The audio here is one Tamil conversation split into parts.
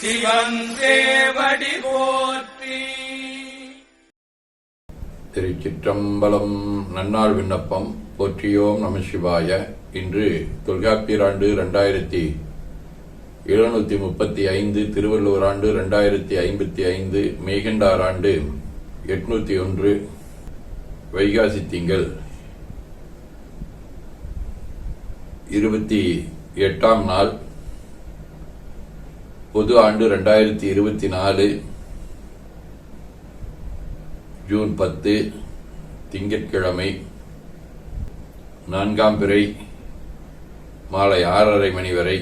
சிவன் தேவடி போற்றி. திருச்சிற்றம்பலம் நன்னாள் விண்ணப்பம். போற்றியோம் நம சிவாய. இன்று தொல்காப்பியர் ஆண்டு ரெண்டாயிரத்தி எழுநூத்தி முப்பத்தி ஐந்து திருவள்ளுவர் ஆண்டு ரெண்டாயிரத்தி ஐம்பத்தி ஐந்து மேகண்டார் ஆண்டு எட்நூத்தி ஒன்று. வைகாசி திங்கள் இருபத்தி எட்டாம் நாள். பொது ஆண்டு ரெண்டாயிரத்தி இருபத்தி நாலு ஜூன் பத்து திங்கட்கிழமை நான்காம் பிறை மாலை ஆறரை மணி வரை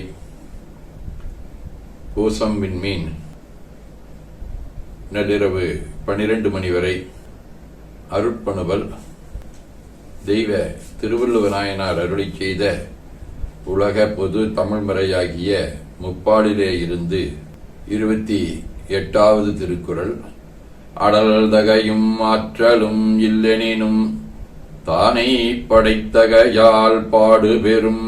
பூசம் விண்மீன் நள்ளிரவு பனிரெண்டு மணி வரை அருட்பணுவல் தெய்வ திருவள்ளுவ நாயனார் அருளி செய்த உலக பொது தமிழ்மறையாகிய முப்பாடிலே இருந்து இருபத்தி எட்டாவது திருக்குறள். அடல் தகையும் ஆற்றலும் இல்லெனினும் தானை படைத்தகையால் பாடு பெறும்.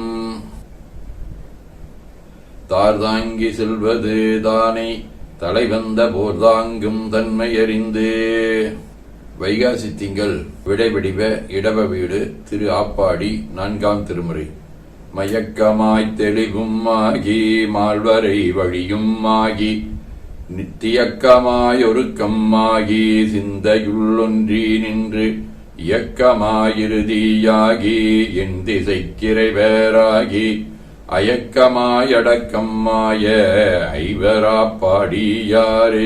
தார்தாங்கி செல்வது தானை தலைவந்த போர்தாங்கும் தன்மையறிந்து வைகாசி திங்கள் விடைபிடிவ இடவ வீடு திரு ஆப்பாடி நான்காம் திருமுறை. மயக்கமாய் தெளிவும் ஆகி மால்வரை வழியும் ஆகி நித்தியக்கமாயொருக்கம் ஆகி சிந்தையுள்ளொன்றி நின்று இயக்கமாயிறுதியாகி என் திசைக்கிறைவேராகி அயக்கமாயடக்கம்மாய ஐவராப்பாடியாரே.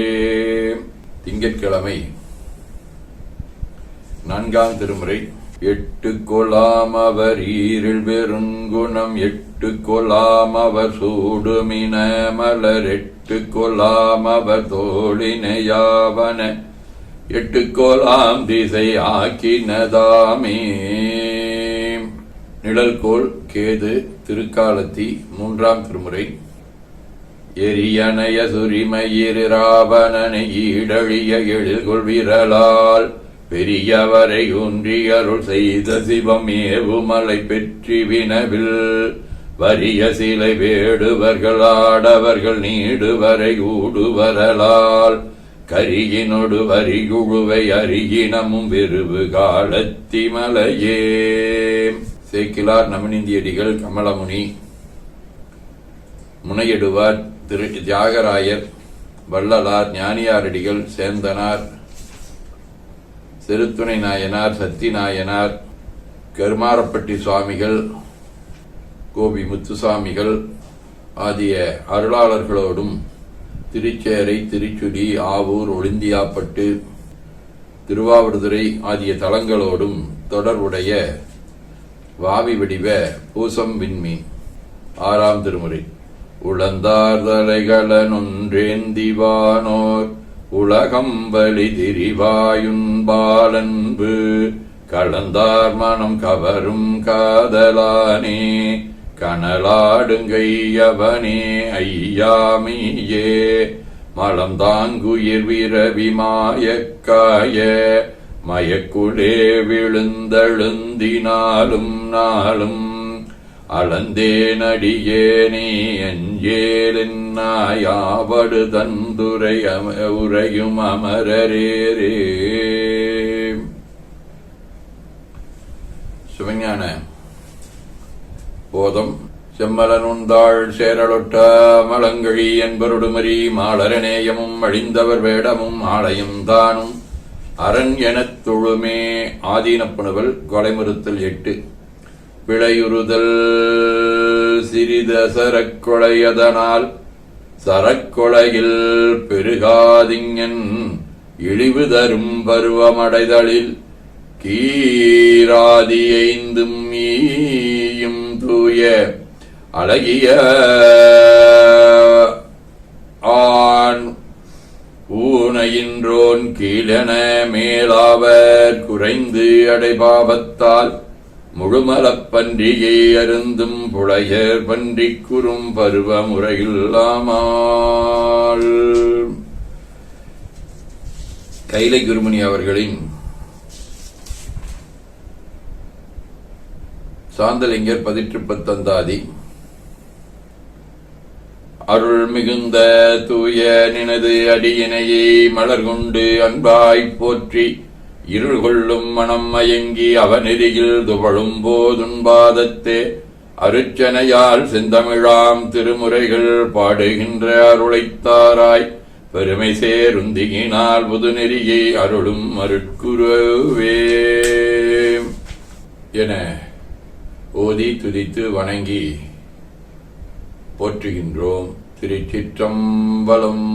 திங்கட்கிழமை நான்காம் திருமுறை எட்டு கொலாம் அவர் ஈரில் பெருங்குணம் எட்டு கொலாம் அவர் சூடுமின மலர் எட்டு கொலாம் அவர் தோழினையாவன எட்டு கொலாம் திசை ஆக்கினதாமே. நிழல்கோள் கேது திருக்காலத்தி மூன்றாம் திருமுறை. எரியனைய சுரிமயிர் ராவணனை ஈடழிய எழில்கொள் விரலால். பெரியவரை ஒன்றி அருள் செய்த சிவம் ஏவுமலை பெற்றி வினவில். வரிய சிலை வேடுவர்கள் ஆடவர்கள் நீடுவரை ஊடுவரலால். கரியினொடு வரிகுழுவை அருகினமும் வெறுவு காலத்தி மலையே சேக்கிலார் நமினிந்தியடிகள் கமலமுனி. முனையிடுவார் திரு தியாகராயர் வள்ளலார் ஞானியாரடிகள் சேந்தனார் திருத்துணை நாயனார் சத்தி நாயனார் கருமாரப்பட்டி சுவாமிகள் கோபி முத்துசாமிகள் ஆகிய அருளாளர்களோடும் திருச்சேரை திருச்சுடி ஆவூர் ஒளிந்தியாப்பட்டு திருவாவடுதுறை ஆகிய தலங்களோடும் தொடர்புடைய வாவி வடிவ பூசம் விண்மீன். ஆறாம் திருமுறை. உளந்தார் தலைகளனொன்றேந்திவானோர் உலகம்பலி திரிவாயுன்பாலன்பு கலந்தார் மனம் கவரும் காதலானே. கனலாடுங்கையவனே ஐயாமியே மலம் தாங்குயிர் விரவி மாயக்காய. மயக்குடே விழுந்தழுந்தினாலும் நாளும் அளந்தேனடியேனே அஞ்சேலென்னாயாவடு தந்துரை உரையும் அமரரேரே சிவஞான போதம் செம்மலனுந்தாள் சேரலொட்ட மலங்கழி என்பருடுமரி மாலரநேயமும் அழிந்தவர் வேடமும் ஆலயம் தானும் அரண் எனத் தொழுமே ஆதீனப்பணுவல் கொலைமறுத்தல் எட்டு. பிழையுறுதல் சிறித சரக்கொலையதனால் சரக்கொலையில் பெருகாதிங்கன் இழிவு தரும் பருவமடைதலில் கீராதி ஐந்தும் ஈயும் தூய அழகிய ஆண் ஊனையின்றோன் கீழென மேலாவர் குறைந்து அடைபாவத்தால் முழுமலப் பன்றியை அருந்தும் புலையர் பன்றி குறும் பருவ முறையில்லாமல் கைலை குருமணி அவர்களின் சாந்தலிங்கர் பதிற்று பத்தந்தாதி அருள் மிகுந்த தூய நினது அடியினையை மலர் கொண்டு அன்பாய்ப் போற்றி இருள் கொள்ளும் மனம் மயங்கி அவனெறியில் துவழும் போதுன்பாதத்தே அருச்சனையால் செந்தமிழாம் திருமுறைகள் பாடுகின்ற அருளைத்தாராய் பெருமை சேருந்தியினால் புதுநெறியை அருளும் அருட்குருவே. என ஓதி துதித்து வணங்கி போற்றுகின்றோம் திருச்சிற்றம்பலம்.